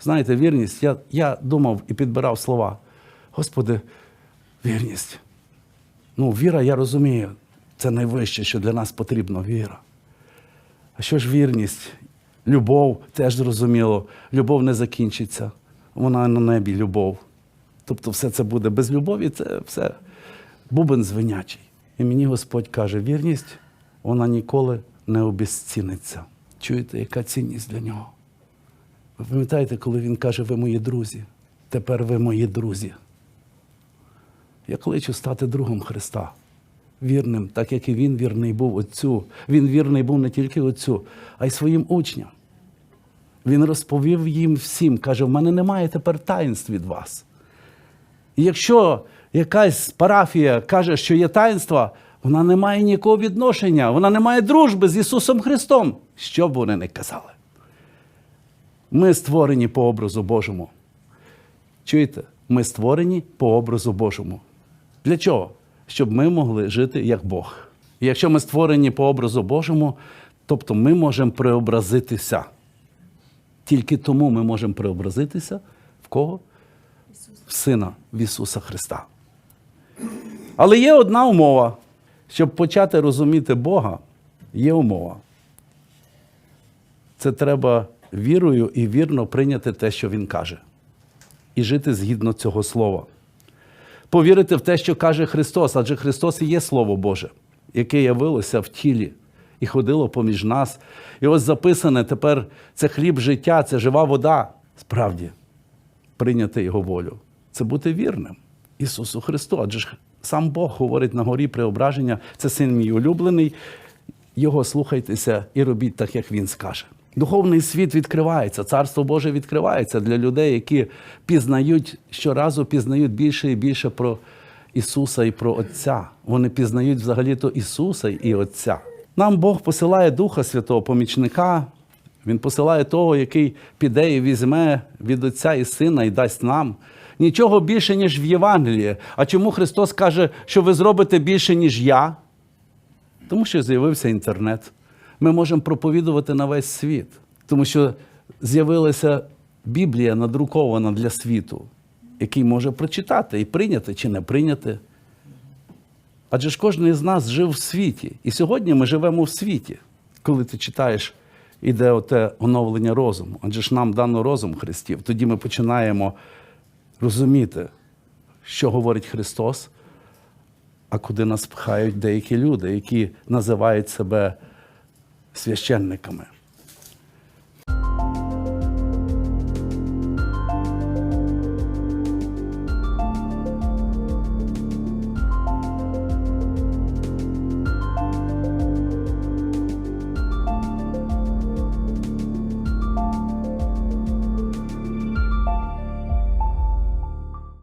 Знаєте, вірність, я, я думав і підбирав слова. Господи, вірність. Ну, віра, я розумію, це найвище, що для нас потрібно віра. А що ж вірність? Любов теж зрозуміло. Любов не закінчиться. Вона на небі любов. Тобто все це буде без любові, це все бубен звинячий. І мені Господь каже, вірність, вона ніколи не обезціниться. Чуєте, яка цінність для нього? Пам'ятаєте, коли він каже, ви мої друзі, тепер ви мої друзі. Я кличу стати другом Христа, вірним, так як і він вірний був Отцю. Він вірний був не тільки Отцю, а й своїм учням. Він розповів їм всім, каже: в мене немає тепер таїнств від вас. І якщо якась парафія каже, що є таїнства, вона не має ніякого відношення, вона не має дружби з Ісусом Христом. Що б вони не казали? Ми створені по образу Божому. Чуєте? Ми створені по образу Божому. Для чого? Щоб ми могли жити як Бог. Якщо ми створені по образу Божому, тобто ми можемо преобразитися. Тільки тому ми можемо преобразитися в кого? В Сина, в Ісуса Христа. Але є одна умова. Щоб почати розуміти Бога, є умова. Це треба вірою і вірно прийняти те, що Він каже, і жити згідно цього слова. Повірити в те, що каже Христос, адже Христос і є Слово Боже, яке явилося в тілі і ходило поміж нас. І ось записане тепер це хліб життя, це жива вода. Справді, прийняти Його волю. Це бути вірним Ісусу Христу. Адже ж сам Бог говорить на горі преображення, це син мій улюблений. Його слухайтеся і робіть так, як він скаже. Духовний світ відкривається, царство Боже відкривається для людей, які пізнають щоразу пізнають більше і більше про Ісуса і про Отця. Вони пізнають взагалі-то Ісуса і Отця. Нам Бог посилає Духа Святого помічника. Він посилає того, який піде і візьме від Отця і Сина і дасть нам. Нічого більше, ніж в Євангелії. А чому Христос каже, що ви зробите більше, ніж я? Тому що з'явився інтернет. Ми можемо проповідувати на весь світ, тому що з'явилася Біблія надрукована для світу, який може прочитати і прийняти чи не прийняти. Адже ж кожен із нас жив в світі. І сьогодні ми живемо в світі. Коли ти читаєш, іде оте оновлення розуму. Адже ж нам дано розум Христів. Тоді ми починаємо розуміти, що говорить Христос, а куди нас пхають деякі люди, які називають себе священниками.